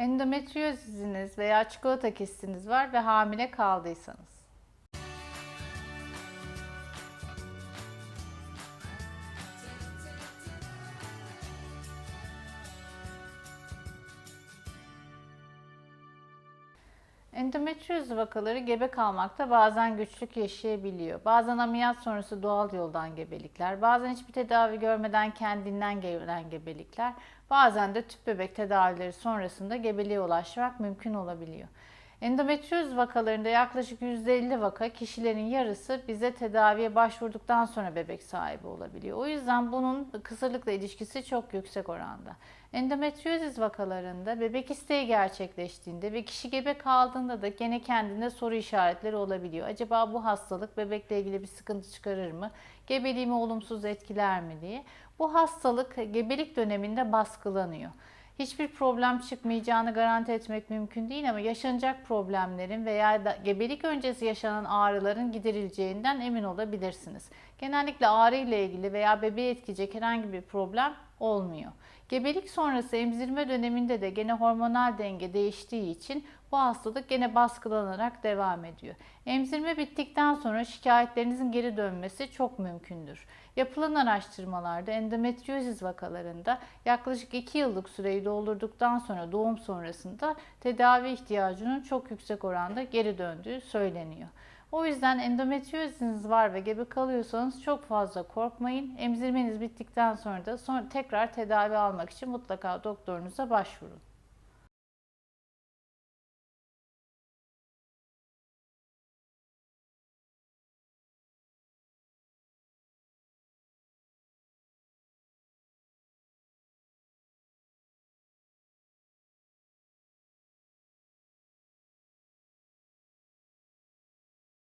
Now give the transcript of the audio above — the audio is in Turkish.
Endometriyoziniz veya çikolata kistiniz var ve hamile kaldıysanız. Endometrioz vakaları gebe kalmakta bazen güçlük yaşayabiliyor. Bazen ameliyat sonrası doğal yoldan gebelikler, bazen hiçbir tedavi görmeden kendinden gelen gebelikler, bazen de tüp bebek tedavileri sonrasında gebeliğe ulaşmak mümkün olabiliyor. Endometrioz vakalarında yaklaşık %50 vaka kişilerin yarısı bize tedaviye başvurduktan sonra bebek sahibi olabiliyor. O yüzden bunun kısırlıkla ilişkisi çok yüksek oranda. Endometriozis vakalarında bebek isteği gerçekleştiğinde ve kişi gebe kaldığında da gene kendinde soru işaretleri olabiliyor. Acaba bu hastalık bebekle ilgili bir sıkıntı çıkarır mı? Gebeliğimi olumsuz etkiler mi diye. Bu hastalık gebelik döneminde baskılanıyor hiçbir problem çıkmayacağını garanti etmek mümkün değil ama yaşanacak problemlerin veya da gebelik öncesi yaşanan ağrıların giderileceğinden emin olabilirsiniz. Genellikle ağrı ile ilgili veya bebeği etkileyecek herhangi bir problem olmuyor. Gebelik sonrası emzirme döneminde de gene hormonal denge değiştiği için bu hastalık gene baskılanarak devam ediyor. Emzirme bittikten sonra şikayetlerinizin geri dönmesi çok mümkündür. Yapılan araştırmalarda endometriozis vakalarında yaklaşık 2 yıllık süreyi doldurduktan sonra doğum sonrasında tedavi ihtiyacının çok yüksek oranda geri döndüğü söyleniyor. O yüzden endometrioziniz var ve gebe kalıyorsanız çok fazla korkmayın. Emzirmeniz bittikten sonra da sonra tekrar tedavi almak için mutlaka doktorunuza başvurun.